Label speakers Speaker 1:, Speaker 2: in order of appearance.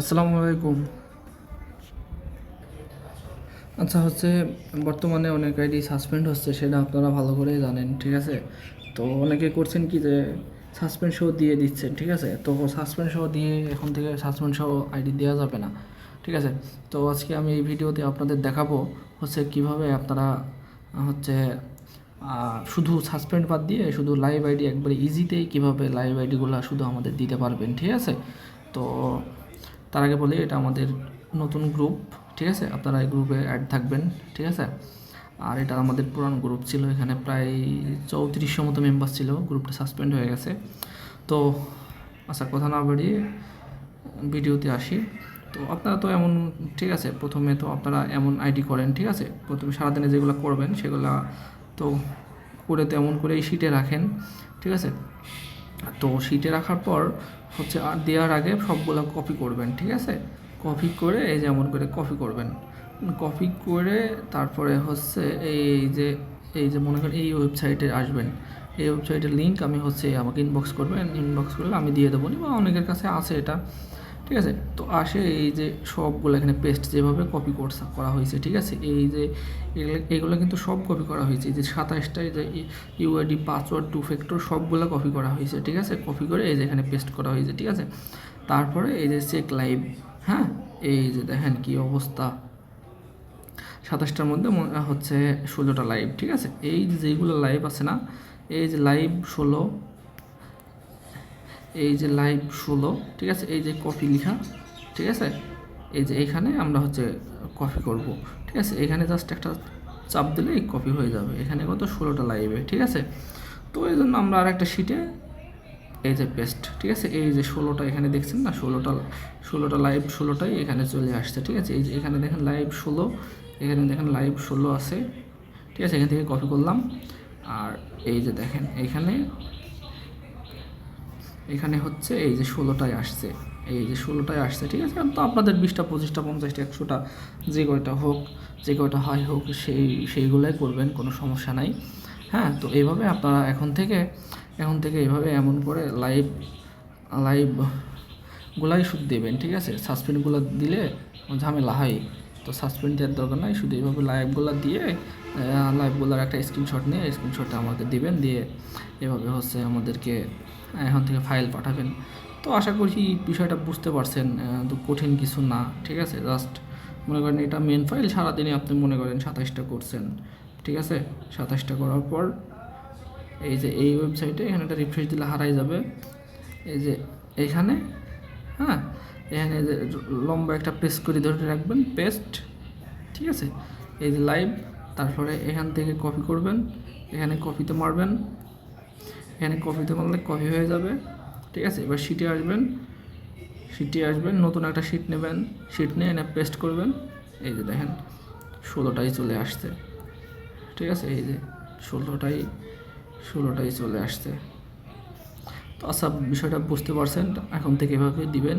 Speaker 1: আসসালামু আলাইকুম। আচ্ছা হচ্ছে বর্তমানে অনেক আইডি সাসপেন্ড হচ্ছে, সেটা আপনারা ভালো করেই জানেন, ঠিক আছে? তো অনেকে করছেন কি যে সাসপেন্ড শো দিয়ে দিচ্ছেন, ঠিক আছে? তো সাসপেন্ড শো দিয়ে এখন থেকে সাসপেন্ড শো আইডি দেওয়া যাবে না, ঠিক আছে? তো আজকে আমি এই ভিডিওতে আপনাদের দেখাবো হচ্ছে কীভাবে আপনারা, হচ্ছে শুধু সাসপেন্ড বাদ দিয়ে শুধু লাইভ আইডি একবারে ইজিতেই কীভাবে লাইভ আইডিগুলো শুধু আমাদের দিতে পারবেন, ঠিক আছে? তো তার আগে বলি, এটা আমাদের নতুন গ্রুপ ঠিক আছে? আপনারা এই গ্রুপে অ্যাড থাকবেন, ঠিক আছে? আর এটা আমাদের পুরানো গ্রুপ ছিল, এখানে প্রায় চৌত্রিশশো মতো মেম্বার ছিল গ্রুপটা সাসপেন্ড হয়ে গেছে। তো আচ্ছা কথা না বাড়িয়ে ভিডিওতে আসি। তো আপনারা তো এমন, ঠিক আছে? প্রথমে তো আপনারা এমন আইডি করেন, ঠিক আছে? প্রথমে সারাদিনে যেগুলো করবেন, সেগুলো তো করে তো এমন করেই শিটে রাখেন, ঠিক আছে? তো শিটে রাখার পর হচ্ছে দেওয়ার আগে সবগুলো কপি করবেন, ঠিক আছে? কপি করে এই যেমন করে কপি করবেন। কপি করে তারপরে হচ্ছে এই যে এই যে মনে করেন এই ওয়েবসাইটে আসবেন। এই ওয়েবসাইটের লিঙ্ক আমি হচ্ছে আমাকে ইনবক্স করবেন। ইনবক্স করলে আমি দিয়ে দেবো বা অনেকের কাছে আছে এটা। ঠিক আছে? তো আসে এই যে সবগুলো এখানে পেস্ট যেভাবে কপি করা হয়েছে, ঠিক আছে? এই যে এগুলো- কিন্তু সব কপি করা হয়েছে। যে সাতাশটায় যে ইউআইডি পাসওয়ার্ড টু ফ্যাক্টর সবগুলো কপি করা হয়েছে, ঠিক আছে? কপি করে এই যে এখানে পেস্ট করা হয়েছে, ঠিক আছে? তারপরে এই যে চেক লাইভ হ্যাঁ? এই যে দেখেন কি অবস্থা। সাতাশটার মধ্যে হচ্ছে ষোলোটা লাইভ ঠিক আছে? এই যেগুলো লাইভ আছে না, এই যে লাইভ ষোলো এই যে লাইভ ষোলো, ঠিক আছে? এই যে কপি লিখা, ঠিক আছে? এই যে এখানে আমরা হচ্ছে কপি করব, ঠিক আছে? এখানে জাস্ট একটা চাপ দিলেই কপি হয়ে যাবে। এখানে কত? ষোলোটা লাইভে, ঠিক আছে? তো এই জন্য আমরা আর একটা শিটে এই যে পেস্ট ঠিক আছে? এই যে ষোলোটা এখানে দেখছেন না? ষোলোটা ষোলোটা লাইভ ষোলোটাই এখানে চলে আসছে, ঠিক আছে? এই যে এখানে দেখেন লাইভ ষোলো, এখানে দেখেন লাইভ ষোলো আছে, ঠিক আছে? এখান থেকে কপি করলাম। আর এই যে দেখেন, এখানে এখানে হচ্ছে এই যে ষোলোটায় আসছে। এই যে ষোলোটায় আসছে, ঠিক আছে? তো আপনাদের বিশটা, পঁচিশটা, পঞ্চাশটা, একশোটা, যে কয়টা হোক, যে কয়টা হয় হোক, সেই, সেইগুলাই করবেন, কোনো সমস্যা নাই। হ্যাঁ তো এইভাবে আপনারা এখন থেকে এখন থেকে এইভাবে এমন করে লাইভ লাইভ গুলাই শুধু দেবেন, ঠিক আছে? সাসপেন্ডগুলো দিলে ঝামেলা হয় তো সাসপেন্ড দেওয়ার দরকার নাই, শুধু এইভাবে লাইভগুলো দিয়ে লাইভগুলোর একটা স্ক্রিনশট নিয়ে স্ক্রিনশটটা আমাকে দিবেন, দিয়ে এভাবে হচ্ছে আমাদেরকে এখন থেকে ফাইল পাঠাবেন। তো আশা করছি বিষয়টা বুঝতে পারছেন তো কঠিন কিছু না, ঠিক আছে? জাস্ট মনে করেন এটা মেন ফাইল সারাদিনে আপনি মনে করেন সাতাশটা করছেন, ঠিক আছে? সাতাশটা করার পর এই যে এই ওয়েবসাইটে এখানে একটা রিফ্রেশ দিলে হারাই যাবে। এই যে এখানে হ্যাঁ? এখানে যে লম্বা একটা পেস্ট করে ধরে রাখবেন, পেস্ট, ঠিক আছে? এই যে লাইভ, তারপরে এখান থেকে কপি করবেন, এখানে কপিতে মারবেন, এখানে কপিতে মারলে কপি হয়ে যাবে, ঠিক আছে? এবার শিটে আসবেন শিটে আসবেন, নতুন একটা শিট নেবেন শিট নিয়ে এনে পেস্ট করবেন, এই যে দেখেন, ষোলোটাই চলে আসছে, ঠিক আছে? এই যে ষোলোটাই ষোলোটাই চলে আসছে। তো আচ্ছা বিষয়টা বুঝতে পারছেন, এখন থেকে এভাবে দিবেন